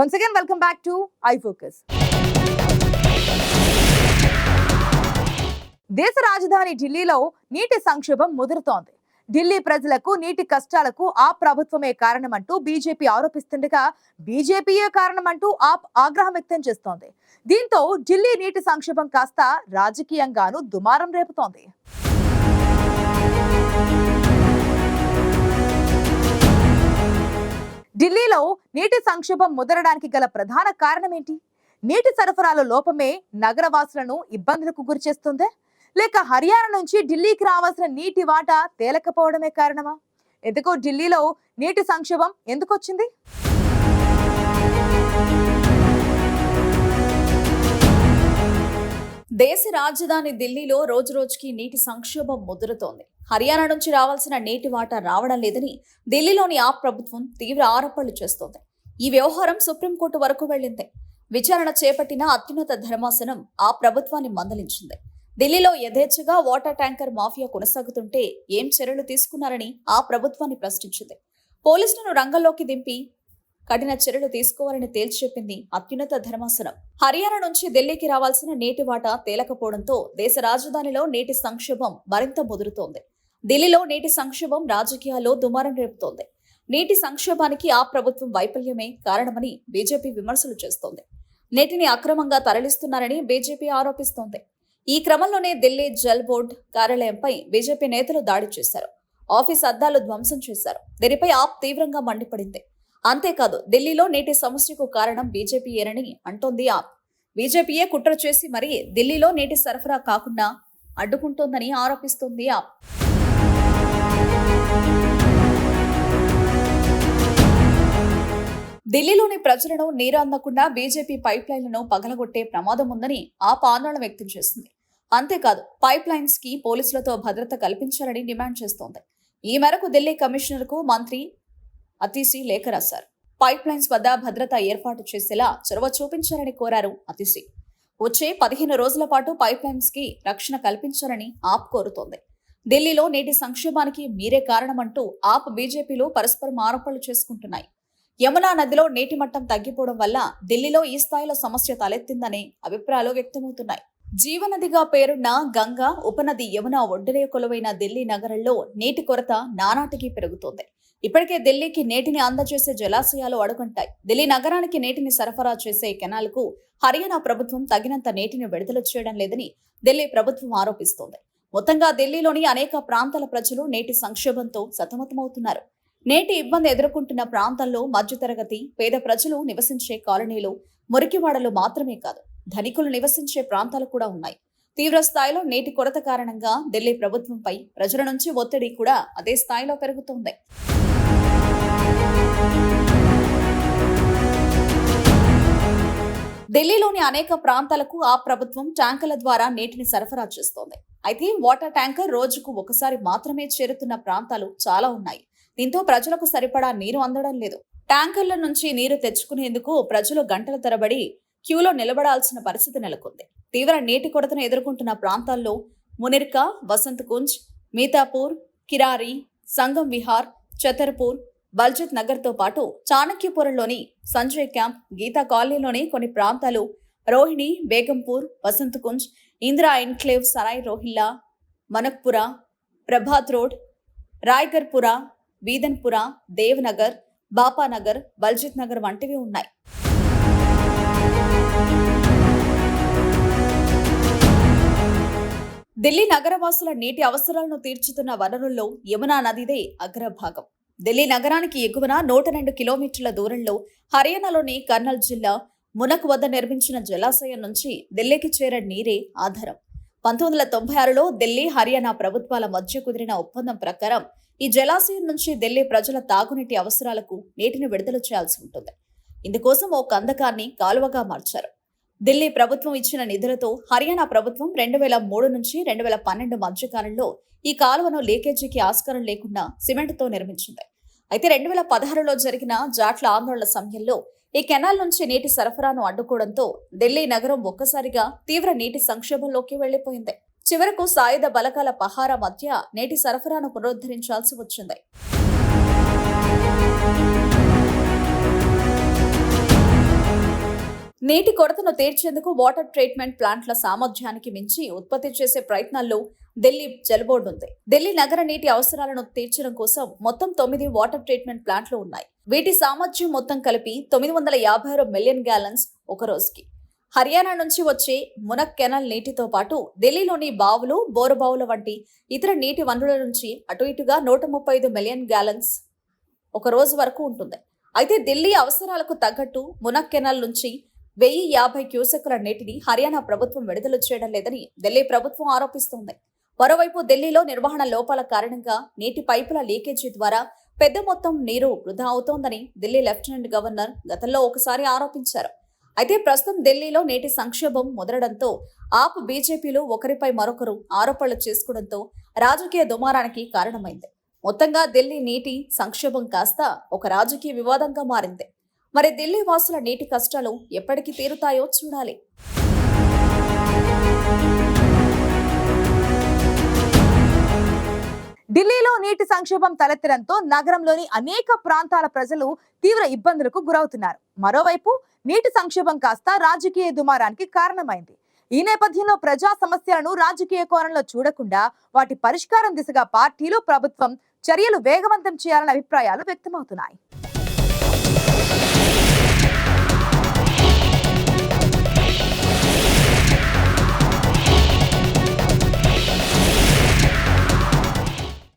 Once again welcome back to iFocus దేశ రాజధాని ఢిల్లీలో నీటి సంక్షోభం ముదురుతోంది. ఢిల్లీ ప్రజలకు నీటి కష్టాలకు ఆ ప్రభుత్వమే కారణమంటూ బీజేపీ ఆరోపిస్తుండగా బీజేపీయే కారణమంటూ ఆప్ ఆగ్రహం వ్యక్తం చేస్తోంది. దీంతో ఢిల్లీ నీటి సంక్షోభం కాస్త రాజకీయంగాను దుమారం రేపుతోంది. ఢిల్లీలో నీటి సంక్షోభం ముదరడానికి గల ప్రధాన కారణం ఏంటి నీటి సరఫరాలో లోపమే నగరవాసులను ఇబ్బందులకు గురిచేస్తుందే లేక హర్యానా నుంచి ఢిల్లీకి రావాల్సిన నీటి వాటా తేలకపోవడమే కారణమా? ఎందుకో ఢిల్లీలో నీటి సంక్షోభం ఎందుకు దేశ రాజధాని ఢిల్లీలో రోజురోజుకి నీటి సంక్షోభం ముదురుతోంది. హర్యానా నుంచి రావాల్సిన నీటి వాటా రావడం లేదని ఢిల్లీలోని ఆ ప్రభుత్వం తీవ్ర ఆరోపణలు చేస్తోంది. ఈ వ్యవహారం సుప్రీంకోర్టు వరకు వెళ్ళింది. విచారణ చేపట్టిన అత్యున్నత ధర్మాసనం ఆ ప్రభుత్వాన్ని మందలించింది. ఢిల్లీలో యథేచ్ఛగా వాటర్ ట్యాంకర్ మాఫియా కొనసాగుతుంటే ఏం చర్యలు తీసుకున్నారని ఆ ప్రభుత్వాన్ని ప్రశ్నించింది. పోలీసులను రంగంలోకి దింపి కఠిన చర్యలు తీసుకోవాలని తేల్చి చెప్పింది అత్యున్నత ధర్మాసనం. హర్యానా నుంచి ఢిల్లీకి రావాల్సిన నీటి వాటా తేలకపోవడంతో దేశ రాజధానిలో నీటి సంక్షోభం మరింత ముదురుతోంది. ఢిల్లీలో నీటి సంక్షోభం రాజకీయాల్లో దుమారం రేపుతోంది. నీటి సంక్షోభానికి ఆ ప్రభుత్వం వైఫల్యమే కారణమని బీజేపీ విమర్శలు చేస్తోంది. నీటిని అక్రమంగా తరలిస్తున్నారని బీజేపీ ఆరోపిస్తోంది. ఈ క్రమంలోనే ఢిల్లీ జల్ బోర్డు కార్యాలయంపై బీజేపీ నేతలు దాడి చేశారు. ఆఫీస్ అద్దాలు ధ్వంసం చేశారు. దీనిపై ఆప్ తీవ్రంగా మండిపడింది. అంతేకాదు ఢిల్లీలో నేటి సమస్యకు కారణం బీజేపీయేనని అంటోంది ఆప్ బీజేపీయే కుట్ర చేసి మరీ ఢిల్లీలో నీటి సరఫరా కాకుండా అడ్డుకుంటోందని ఆరోపిస్తోంది ఆప్ ఢిల్లీలోని ప్రజలను నీరు అందకుండా బీజేపీ పైప్ లైన్లను పగలగొట్టే ప్రమాదం ఉందని ఆప్ ఆందోళన వ్యక్తం చేసింది. అంతేకాదు పైప్ లైన్స్కి పోలీసులతో భద్రత కల్పించాలని డిమాండ్ చేస్తోంది. ఈ మేరకు ఢిల్లీ కమిషనర్కు మంత్రి అతీసి లేఖ రాశారు. పైప్ లైన్స్ వద్ద భద్రత ఏర్పాటు చేసేలా చొరవ చూపించాలని కోరారు అతిశి. వచ్చే పదిహేను రోజుల పాటు పైప్ లైన్స్కి రక్షణ కల్పించాలని ఆప్ కోరుతోంది. ఢిల్లీలో నేటి సంక్షేమానికి మీరే కారణమంటూ ఆప్ బీజేపీలు పరస్పరం ఆరోపణలు చేసుకుంటున్నాయి. యమునా నదిలో నీటి మట్టం తగ్గిపోవడం వల్ల ఢిల్లీలో ఈ స్థాయిలో సమస్య తలెత్తిందనే అభిప్రాయాలు వ్యక్తమవుతున్నాయి. జీవనదిగా పేరున్న గంగా ఉపనది యమున ఒడ్డునే కొలువైన ఢిల్లీ నగరంలో నీటి కొరత నానాటికి పెరుగుతోంది. ఇప్పటికే ఢిల్లీకి నీటిని అందజేసే జలాశయాలు అడుగుంటాయి. ఢిల్లీ నగరానికి నీటిని సరఫరా చేసే కెనాల్కు హర్యానా ప్రభుత్వం తగినంత నీటిని విడుదల చేయడం లేదని ఢిల్లీ ప్రభుత్వం ఆరోపిస్తోంది. మొత్తంగా ఢిల్లీలోని అనేక ప్రాంతాల ప్రజలు నేటి సంక్షోభంతో సతమతమవుతున్నారు. నేటి ఇబ్బంది ఎదుర్కొంటున్న ప్రాంతాల్లో మధ్యతరగతి పేద ప్రజలు నివసించే కాలనీలు మురికివాడలు మాత్రమే కాదు. ధనికులు నివసించే ప్రాంతాలు కూడా ఉన్నాయి. తీవ్ర స్థాయిలో నీటి కొరత కారణంగా ఢిల్లీ ప్రభుత్వంపై ప్రజల నుంచి ఒత్తిడి కూడా అదే స్థాయిలో పెరుగుతోంది. ఢిల్లీలోని అనేక ప్రాంతాలకు ఆ ప్రభుత్వం ట్యాంకర్ల ద్వారా నీటిని సరఫరా చేస్తోంది. అయితే వాటర్ ట్యాంకర్ రోజుకు ఒకసారి మాత్రమే చేరుతున్న ప్రాంతాలు చాలా ఉన్నాయి. దీంతో ప్రజలకు సరిపడా నీరు అందడం లేదు. ట్యాంకర్ల నుంచి నీరు తెచ్చుకునేందుకు ప్రజలు గంటల తరబడి క్యూలో నిలబడాల్సిన పరిస్థితి నెలకొంది. తీవ్ర నీటి కొరతను ఎదుర్కొంటున్న ప్రాంతాల్లో మునిర్కా వసంత్ కుంజ్ మీతాపూర్ కిరారి సంగం విహార్ చతర్పూర్ బల్జిత్ నగర్తో పాటు చాణక్యపురంలోని సంజయ్ క్యాంప్ గీతా కాలనీలోని కొన్ని ప్రాంతాలు రోహిణి బేగంపూర్ వసంత్ కుంజ్ ఇందిరా ఎన్క్లేవ్ సరాయ్ రోహిల్లా మనక్పుర ప్రభాత్ రోడ్ రాయ్గర్పుర బీదన్పుర దేవ్నగర్ బాపానగర్ బల్జిత్ నగర్ వంటివి ఉన్నాయి. ఢిల్లీ నగరవాసుల నీటి అవసరాలను తీర్చుతున్న వనరుల్లో యమునా నదిదే అగ్రభాగం. ఢిల్లీ నగరానికి ఎగువన నూట రెండు కిలోమీటర్ల దూరంలో హర్యానాలోని కర్నల్ జిల్లా మునక్ వద్ద నిర్మించిన జలాశయం నుంచి ఢిల్లీకి చేరే నీరే ఆధారం. పంతొమ్మిది వందల తొంభై ఆరులో ఢిల్లీ హర్యానా ప్రభుత్వాల మధ్య కుదిరిన ఒప్పందం ప్రకారం ఈ జలాశయం నుంచి ఢిల్లీ ప్రజల తాగునీటి అవసరాలకు నీటిని విడుదల చేయాల్సి ఉంటుంది. ఇందుకోసం ఓ కందకాన్ని కాలువగా మార్చారు. ఢిల్లీ ప్రభుత్వం ఇచ్చిన నిధులతో హర్యానా ప్రభుత్వం రెండు వేల మూడు నుంచి రెండు వేల పన్నెండు మధ్యకాలంలో ఈ కాలువను లీకేజీకి ఆస్కారం లేకుండా సిమెంట్తో నిర్మించింది. అయితే రెండు వేల పదహారులో జరిగిన జాట్ల ఆందోళన సమయంలో ఈ కెనాల్ నుంచి నీటి సరఫరాను అడ్డుకోవడంతో ఢిల్లీ నగరం ఒక్కసారిగా తీవ్ర నీటి సంక్షోభంలోకి వెళ్ళిపోయింది చివరకు సాయుధ బలగాల పహారా మధ్య నీటి సరఫరాను పునరుద్ధరించాల్సి వచ్చింది. నీటి కొరతను తీర్చేందుకు వాటర్ ట్రీట్మెంట్ ప్లాంట్ల సామర్థ్యానికి మించి ఉత్పత్తి చేసే ప్రయత్నాల్లో ఢిల్లీ జలబోర్డు ఉంది ఢిల్లీ నగర నీటి అవసరాలను తీర్చడం కోసం మొత్తం తొమ్మిది వాటర్ ట్రీట్మెంట్ ప్లాంట్లు ఉన్నాయి. వీటి సామర్థ్యం మొత్తం కలిపి తొమ్మిది వందల యాభై ఆరు మిలియన్ గ్యాలన్స్ ఒక రోజుకి. హర్యానా నుంచి వచ్చే మునక్ కెనల్ నీటితో పాటు ఢిల్లీలోని బావులు బోరుబావుల వంటి ఇతర నీటి వనరుల నుంచి అటు ఇటుగా నూట ముప్పై ఐదు మిలియన్ గ్యాలన్స్ ఒక రోజు వరకు ఉంటుంది. అయితే ఢిల్లీ అవసరాలకు తగ్గట్టు మునక్ కెనాల్ నుంచి వెయ్యి యాభై క్యూసెక్కుల నీటిని హర్యానా ప్రభుత్వం విడుదల చేయడం లేదని ఢిల్లీ ప్రభుత్వం ఆరోపిస్తోంది. మరోవైపు ఢిల్లీలో నిర్వహణ లోపాల కారణంగా నీటి పైపుల లీకేజీ ద్వారా పెద్ద మొత్తం నీరు వృధా అవుతోందని ఢిల్లీ లెఫ్టినెంట్ గవర్నర్ గతంలో ఒకసారి ఆరోపించారు. అయితే ప్రస్తుతం ఢిల్లీలో నేటి సంక్షోభం ముదరడంతో ఆప్ బీజేపీలు ఒకరిపై మరొకరు ఆరోపణలు చేసుకోవడంతో రాజకీయ దుమారానికి కారణమైంది. మొత్తంగా ఢిల్లీ నీటి సంక్షోభం కాస్త ఒక రాజకీయ వివాదంగా మారింది. మరి ఢిల్లీ వాసుల నీటి కష్టాలు ఎప్పటికి తీరుతాయో చూడాలి. ఢిల్లీలో నీటి సంక్షోభం తలెత్తడంతో నగరంలోని అనేక ప్రాంతాల ప్రజలు తీవ్ర ఇబ్బందులకు గురవుతున్నారు. మరోవైపు నీటి సంక్షోభం కాస్త రాజకీయ దుమారానికి కారణమైంది. ఈ నేపథ్యంలో ప్రజా సమస్యలను రాజకీయ కోణంలో చూడకుండా వాటి పరిష్కారం దిశగా పార్టీలు ప్రభుత్వం చర్యలు వేగవంతం చేయాలన్న అభిప్రాయాలు వ్యక్తమవుతున్నాయి.